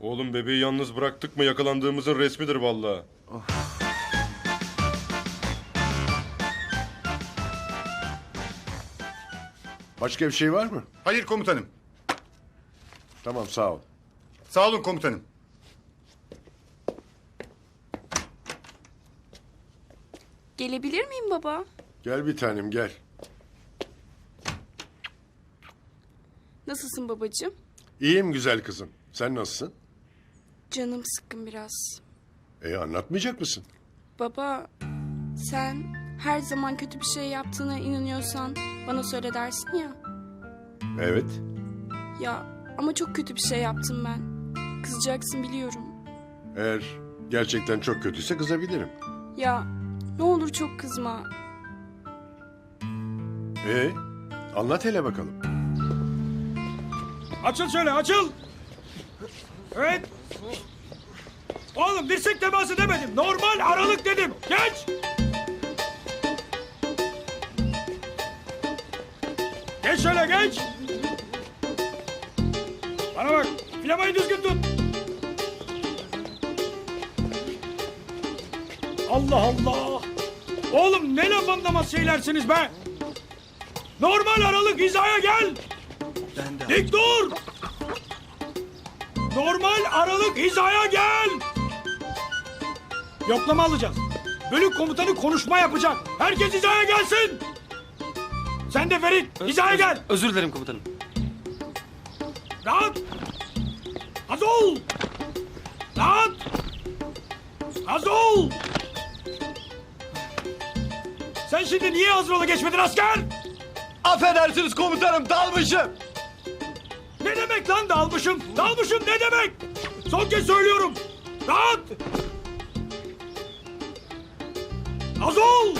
Oğlum bebeği yalnız bıraktık mı yakalandığımızın resmidir vallahi. Başka bir şey var mı? Hayır komutanım. Tamam sağ ol. Sağ olun komutanım. Gelebilir miyim baba? Gel bir tanem gel. Nasılsın babacığım? İyiyim güzel kızım. Sen nasılsın? Canım sıkkın biraz. E anlatmayacak mısın? Baba, sen her zaman kötü bir şey yaptığına inanıyorsan bana söyle dersin ya. Evet. Ya ama çok kötü bir şey yaptım ben. Kızacaksın biliyorum. Eğer gerçekten çok kötüyse kızabilirim. Ya ne olur çok kızma. E anlat hele bakalım. Açıl şöyle açıl. Evet. Oğlum dirsek teması demedim. Normal aralık dedim. Geç. Geç şöyle geç. Bana bak. Flamayı düzgün tut. Allah Allah. Oğlum ne laf anlamaz şeylersiniz be. Normal aralık hizaya gel. Dik dur! Normal aralık hizaya gel! Yoklama alacağız. Bölük komutanı konuşma yapacak. Herkes hizaya gelsin! Sen de Ferit hizaya gel! Özür dilerim komutanım. Rahat! Az ol! Rahat! Az ol! Sen şimdi niye hazır ola geçmedin asker? Affedersiniz komutanım dalmışım. Demek lan dalmışım? Dalmışım ne demek? Son kez söylüyorum. Rahat! Az ol!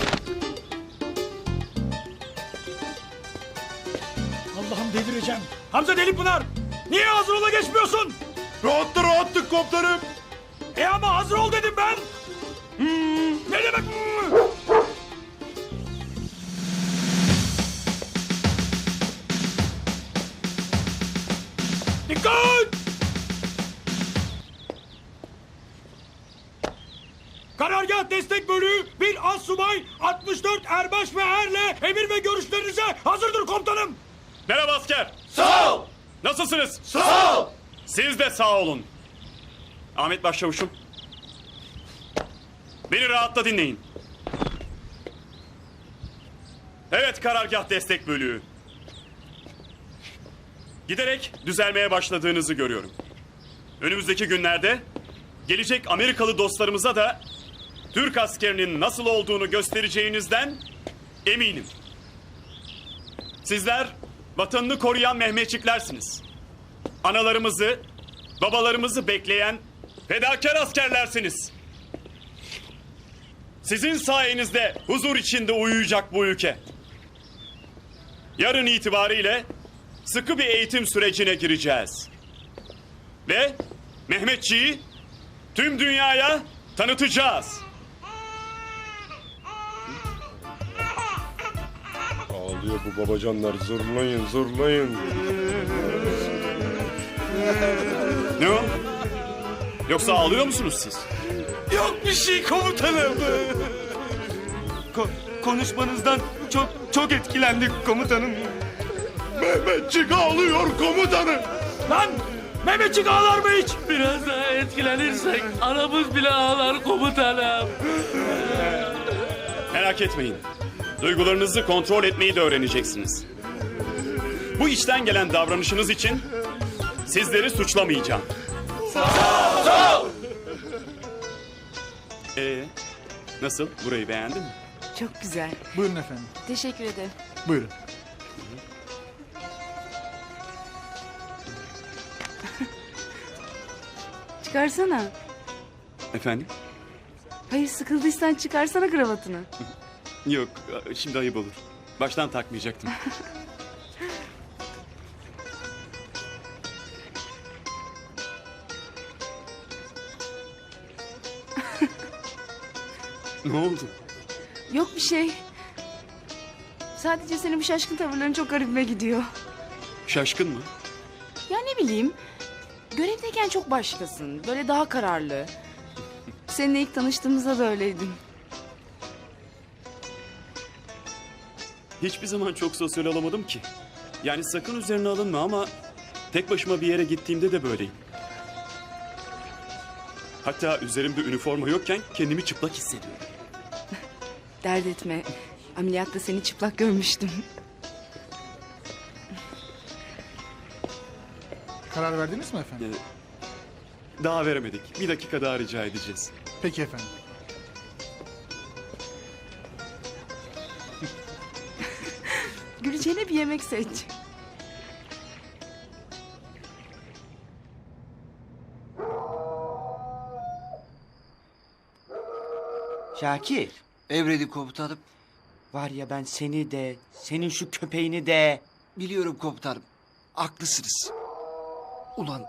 Allah'ım delireceğim. Hamza Delipınar! Niye hazır ola geçmiyorsun? Rahattı rahattık komutanım. E ama hazır ol dedim ben. Ne demek? Hmm. Dikkat! Karargah destek bölüğü bir az subay 64 erbaş ve erle emir ve görüşlerinize hazırdır komutanım. Merhaba asker. Sağ ol. Nasılsınız? Sağ ol. Siz de sağ olun. Ahmet Başçavuşum. Beni rahatla dinleyin. Evet karargah destek bölüğü. Giderek düzelmeye başladığınızı görüyorum. Önümüzdeki günlerde gelecek Amerikalı dostlarımıza da Türk askerinin nasıl olduğunu göstereceğinizden eminim. Sizler vatanını koruyan Mehmetçiklersiniz. Analarımızı, babalarımızı bekleyen fedakar askerlersiniz. Sizin sayenizde huzur içinde uyuyacak bu ülke. Yarın itibariyle sıkı bir eğitim sürecine gireceğiz. Ve Mehmetçiği tüm dünyaya tanıtacağız. Ağlıyor bu babacanlar zırlayın zırlayın. Ne o? Yoksa ağlıyor musunuz siz? Yok bir şey komutanım. Ko- konuşmanızdan çok çok etkilendik komutanım. Mehmetçik ağlıyor komutanım. Lan Mehmetçik ağlar mı hiç? Biraz daha etkilenirsek aramız bile ağlar komutanım. Merak etmeyin. Duygularınızı kontrol etmeyi de öğreneceksiniz. Bu içten gelen davranışınız için sizleri suçlamayacağım. Sağ ol! Ee, nasıl? Burayı beğendin mi? Çok güzel. Buyurun efendim. Teşekkür ederim. Buyurun. Çıkarsana. Efendim? Hayır sıkıldıysan çıkarsana kravatını. Yok, şimdi ayıp olur. Baştan takmayacaktım. ne oldu? Yok bir şey. Sadece senin bu şaşkın tavırların çok garibime gidiyor. Şaşkın mı? Ya ne bileyim. Görevdeyken çok başkasın. Böyle daha kararlı. Seninle ilk tanıştığımızda da öyleydin. Hiçbir zaman çok sosyal olamadım ki. Yani sakın üzerine alınma ama tek başıma bir yere gittiğimde de böyleyim. Hatta üzerimde üniforma yokken kendimi çıplak hissediyorum. Dert etme. Ameliyatta seni çıplak görmüştüm. Karar verdiniz mi efendim? Daha veremedik. Bir dakika daha rica edeceğiz. Peki efendim. Güleceğine bir yemek seç. Şakir, Emredin komutanım. var ya ben seni de, senin şu köpeğini de... Biliyorum komutanım. Haklısınız. Ulan